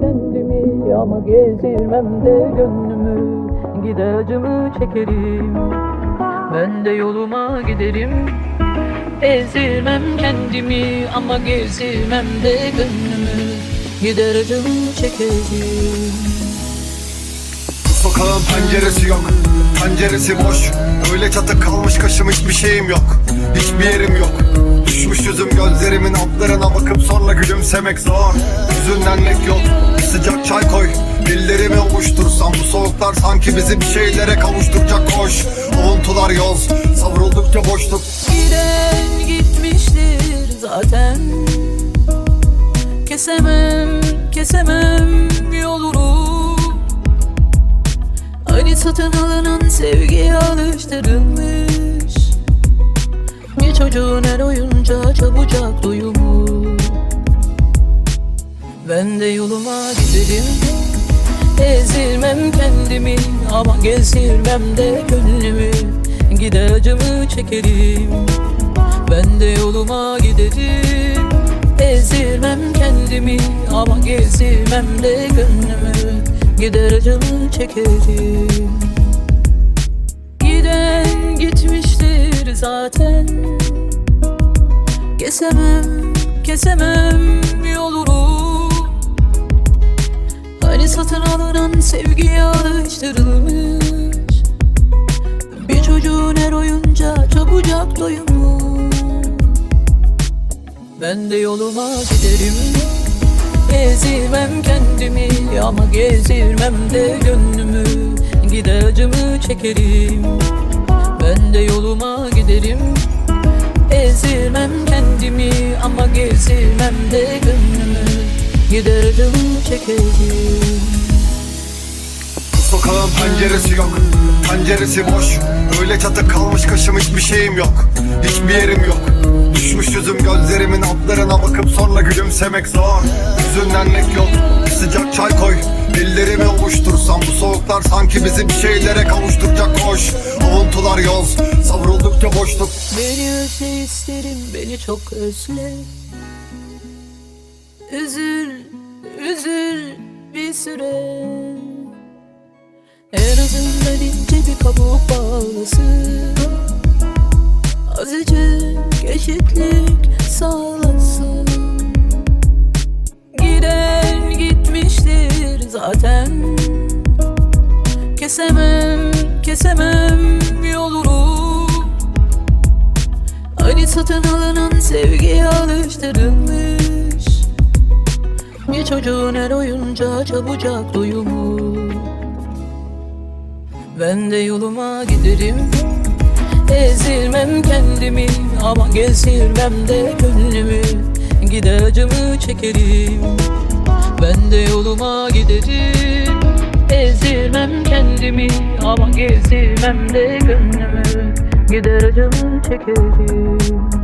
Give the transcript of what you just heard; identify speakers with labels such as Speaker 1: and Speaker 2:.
Speaker 1: Kendimi ama gezdirmem de gönlümü. Gider acımı çekerim Ben de yoluma giderim. Ezilmem kendimi ama gezdirmem de gönlümü. Gider acımı çekerim
Speaker 2: sokağın penceresi yok. Penceresi boş. Öyle çatı kalmış kaşım hiçbir şeyim yok. Hiçbir yerim yok. Düşmüş yüzüm gözlerimin altlarına bakıp sonra gülümsemek zor. Hüzünlenmek yok. Sıcak çay koy. Ellerimi ovuştursam bu soğuklar sanki bizi bir şeylere kavuşturacak koş. Avuntular yoz. Savruldukça boşluk.
Speaker 1: Giden gitmiştir zaten. Kesemem, kesemem yolunu. Hani satın alınan sevgiye alıştırılmış. Bir çocuğun her oyuncağı çabucak duyumu Ben de yoluma giderim. Ezilmem kendimi ama gezdirmem de gönlümü. Gider acımı çekerim. Ben de yoluma giderim. Ezilmem kendimi ama gezdirmem de gönlümü Gider acımı çekerim Giden gitmiştir zaten. Kesemem, kesemem yolunu. Hani satın alınan sevgiye alıştırılmış. Bir çocuğun her oyunca çabucak doyumu Ben de yoluma giderim Ezilmem kendimi ama gezdirmem de gönlümü. Gider acımı çekerim Ben de yoluma giderim. Ezilmem kendimi ama gezdirmem de gönlümü. Gider çekerim
Speaker 2: sokağın penceresi yok. Penceresi boş. Öyle çatı kalmış kaşım hiçbir şeyim yok. Hiçbir yerim yok. Düşmüş yüzüm gözlerimin altlarına bakıp sonra gülümsemek zor. Hüzünlenmek yok. Sıcak çay koy. Ellerimi ovuştursam bu soğuklar sanki bizi bir şeylere kavuşturacak koş. Avuntular yoz. Savruldukça boşluk.
Speaker 1: Beni özle isterim beni çok özle. Üzül, üzül bir süre En azından ince bir kabuk bağlasın. Azıcık eşitlik sağlasın. Giden gitmiştir zaten. Kesemem, kesemem yolunu. Hani satın alınan sevgiye alıştırılmış. Bir çocuğun her oyuncağı çabucak duyumu Ben de yoluma giderim. Ezilmem kendimi ama gezdirmem de gönlümü. Gider acımı çekerim. Ben de yoluma giderim. Ezilmem kendimi ama gezdirmem de gönlümü. Gider acımı çekerim